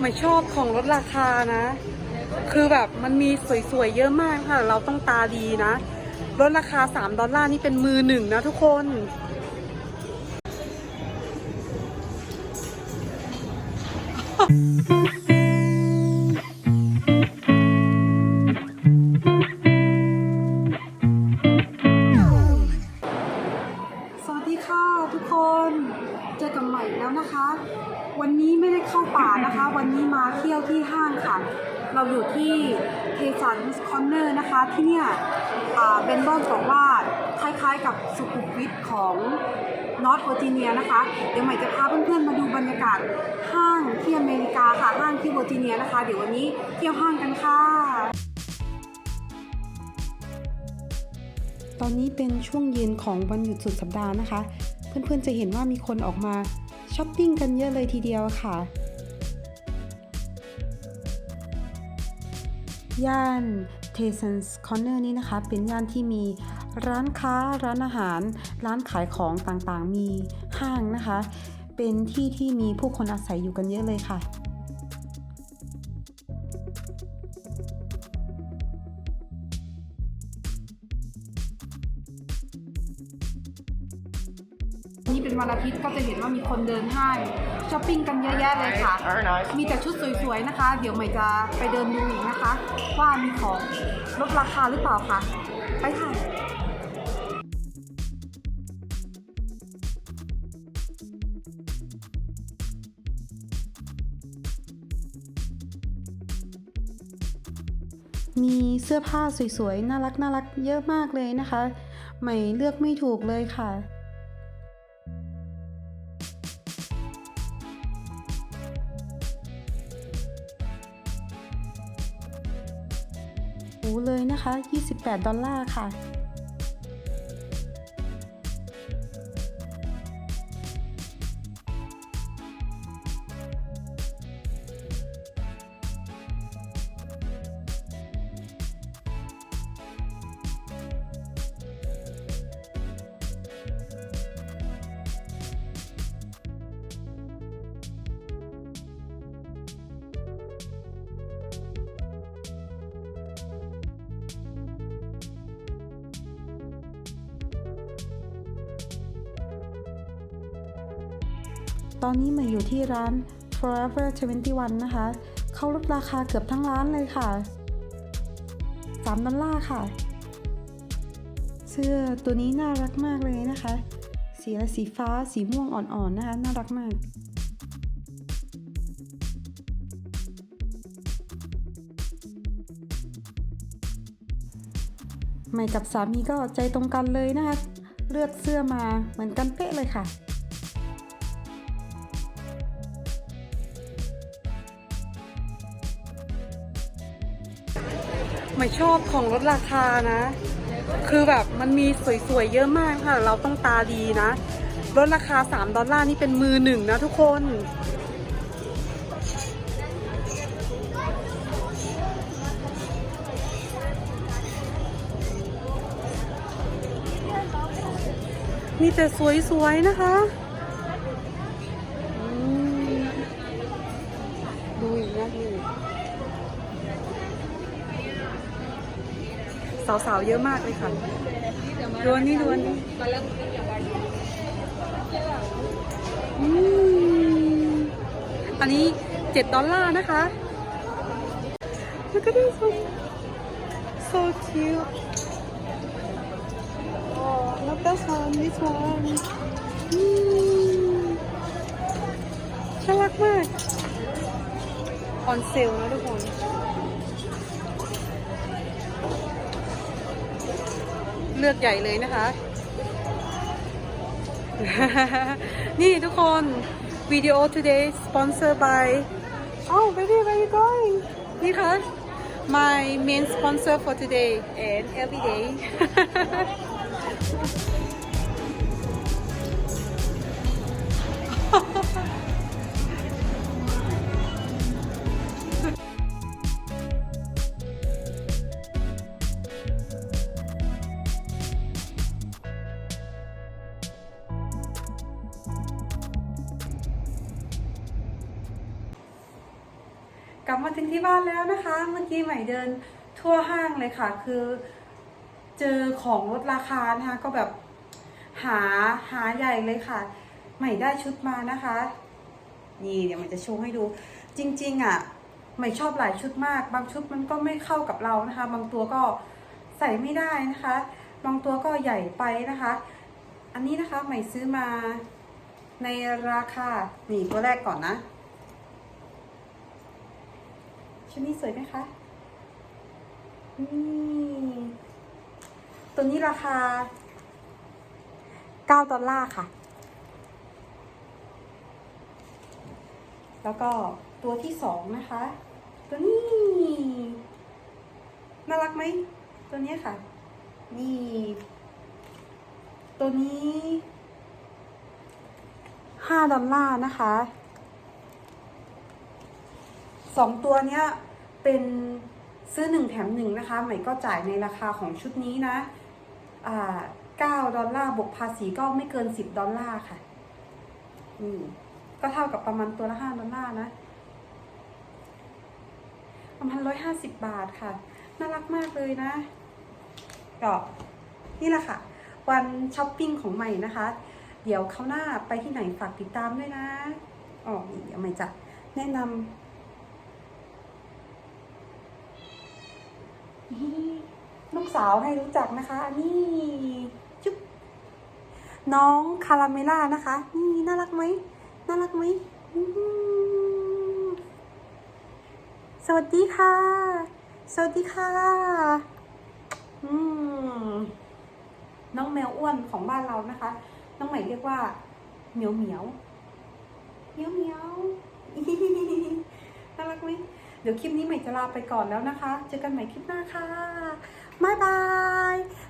ไม่ชอบของลดราคานะ คือแบบมันมีสวยๆเยอะมากค่ะ เราต้องตาดีนะลดราคา 3 ดอลลาร์นี่เป็นมือหนึ่งนะทุกคนส แล้วนะคะ วันนี้ไม่ได้เข้าป่านะคะ วันนี้มาเที่ยวที่ห้างค่ะ เราอยู่ที่เทสันคอนเนอร์นะคะ ที่เนี่ยเบนบอนบอกว่าคล้ายๆกับสุขุมวิทของนอร์ทเวอร์จิเนียนะคะ เดี๋ยวใหม่จะพาเพื่อนๆมาดูบรรยากาศห้างที่อเมริกาค่ะ ห้างที่เวอร์จิเนียนะคะ เดี๋ยววันนี้เที่ยวห้างกันค่ะ ตอนนี้เป็นช่วงเย็นของวันหยุดสุดสัปดาห์นะคะ เพื่อนๆจะเห็นว่ามีคนออกมา ช้อปปิ้งกันเยอะเลยทีเดียวค่ะ ย่านเทสันส์คอนเนอร์นี้นะคะ เป็นย่านที่มีร้านค้าร้านอาหาร ร้านขายของต่างๆ มีห้างนะคะ เป็นที่ที่มีผู้คนอาศัยอยู่กันเยอะเลยค่ะ นี่เป็นวันอาทิตย์ก็จะเห็นว่ามีคนเดินห้างช้อปปิ้งกันเยอะแยะเลยค่ะ Very nice. มีแต่ชุดสวยๆนะคะ เดี๋ยวใหม่จะไปเดินดูอีกนะคะ ว่ามีของลดราคาหรือเปล่าคะไปค่ะมีเสื้อผ้าสวยๆ น่ารักน่ารักเยอะมากเลยนะคะใหม่เลือกไม่ถูกเลยค่ะ หูเลยนะคะ 28 ดอลลาร์ค่ะ ตอนนี้มาอยู่ที่ร้าน Forever 21 นะคะ เขาลดราคาเกือบทั้งร้านเลยค่ะ 3 ดอลลาร์ค่ะ เสื้อตัวนี้น่ารักมากเลยนะคะ สีอะไรสีฟ้าสีม่วงอ่อนๆนะคะ น่ารักมากใหม่กับสามีก็ใจตรงกันเลยนะคะ เลือกเสื้อมาเหมือนกันเป๊ะเลยค่ะ ไม่ชอบของลดราคานะ คือแบบมันมีสวยๆเยอะมากค่ะ เราต้องตาดีนะลดราคา 3 ดอลลาร์นี่เป็นมือหนึ่งนะทุกคน มีแต่สวยๆนะคะดูอีกนะดู สาวๆ เยอะมากเลยค่ะดูนนี้ดูนนี้อืมอันนี้เจ็ดดอลลาร์นะคะ Look at this one so cute oh look this one this one อืมน่ารักมากออนเซลนะทุกคน เลือกใหญ่เลยนะคะ นี่ทุกคนวิดีโอ today sponsor by oh baby where you going นี่ค่ะ my main sponsor for today and every day ลับมาถึงที่บ้านแล้วนะคะ เมื่อกี้ใหม่เดินทั่วห้างเลยค่ะ คือเจอของลดราคานะคะ ก็แบบหาหาใหญ่เลยค่ะ ใหม่ได้ชุดมานะคะ นี่เดี๋ยวใหม่จะโชว์ให้ดู จริง ๆอะใหม่ชอบหลายชุดมาก บางชุดมันก็ไม่เข้ากับเรานะคะ บางตัวก็ใส่ไม่ได้นะคะ บางตัวก็ใหญ่ไปนะคะ อันนี้นะคะใหม่ซื้อมาในราคานี่ตัวแรกก่อนนะ ชุดนี้สวยไหมคะนี่ตัวนี้ราคา 9 ดอลลาร์ค่ะ แล้วก็ตัวที่สองนะคะ ตัวนี้ น่ารักไหม ตัวนี้ค่ะ นี่ ตัวนี้ห้าดอลลาร์นะคะ สองตัวเนี้ยเป็นซื้อหนึ่งแถมหนึ่งนะคะใหม่ก็จ่ายในราคาของชุดนี้นะอ่าเก้าดอลลาร์บวกภาษีก็ไม่เกินสิบดอลลาร์ค่ะอืมก็เท่ากับประมาณตัวละห้าดอลลาร์นะประมาณร้อยห้าสิบบาทค่ะน่ารักมากเลยนะก็นี่แหละค่ะ วันช้อปปิ้งของใหม่นะคะ เดี๋ยวเขาวหน้าไปที่ไหนฝากติดตามด้วยนะอ๋อเดี๋ยวใหม่จะแนะนำ ลูกสาวให้รู้จักนะคะ อันนี้จุ๊บน้องคาราเมล่านะคะ นี่น่ารักไหมน่ารักไหมอื้อหือสวัสดีค่ะ สวัสดีค่ะ อืม น้องแมวอ้วนของบ้านเรานะคะ น้องใหม่เรียกว่าเหมียวเหมียวเหมียวเหมียวน่ารักไหม เดี๋ยวคลิปนี้ใหม่จะลาไปก่อนแล้วนะคะ เจอกันใหม่คลิปหน้าค่ะบ๊ายบายบ๊ายบาย